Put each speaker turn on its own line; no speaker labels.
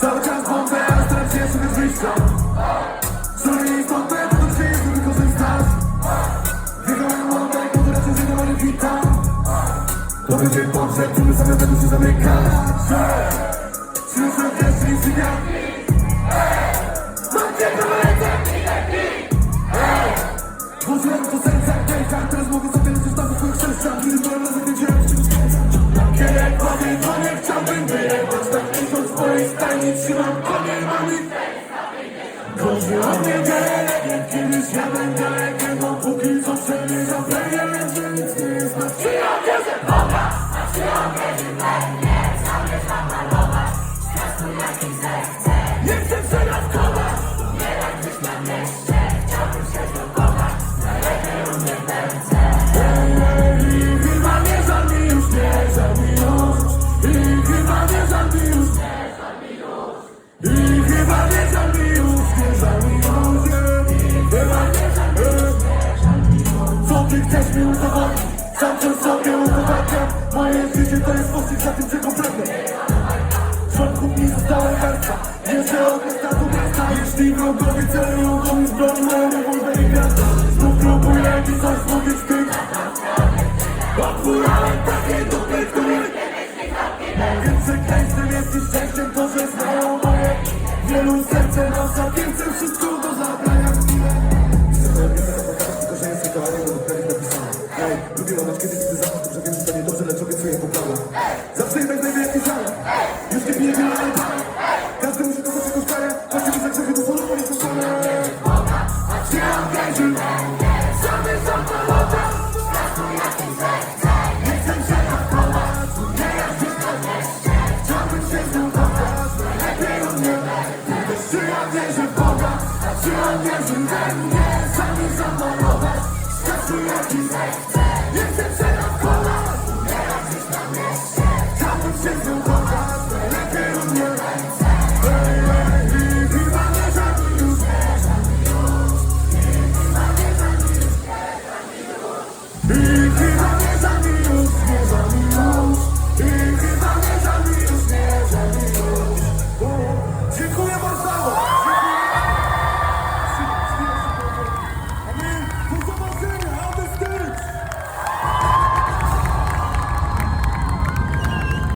Cały czas wątpię, a straciłem sobie z wyjścia. Co nie istotne, To będzie podrzeć, który zamiast się zamyka. Słyszę też licznia Macie to ręce Włożyłem do serca tęka Teraz mogę sobie leczyć tam swoich serca Kiedy byłem razem wiedziałem, czym skręcam Kiedy kładę dzwonię, chciałbym wyjechać Tak tysiąc swojej stajni trzymam konie mamy. Drodzy o mnie wiele Kiedyś ja będę legendą Póki co przemierzam premierę mi udowodnić? Sam czas sobie udowadniam Moje życie to jest pościg za tym, czego pragnę Rządku mi została karta Jeszcze od miasta do miasta Jeśli wrogowie celują do mnie z broni Moją rewolwer i gwiazda Znów próbuję mi coś mówić ty Otwórałem takie dupy, które Wiem, że każdym jest i szczęściem to, że znają moje Wielu serce nosa, więc chcę wszystko do Ej, lubię oddać kiedy chcę zacząć, dobrze wiem, że to nie dobrze, lecz obiecuję poprawę Zawsze jednak znajdę jakiś zalet Już nie piję wiele, ale palę Każdy musi to jakąś karę Właśnie mi za grzechy do solowo nie skończone Boga, nie się Nie jeździć na mieście Chciałbym się nie będzie czy ja wierzę w Boga? A czy on wierzy we mnie? Sami zamalować Jestem szeroko las, teraz już na mieście Tam wszyscy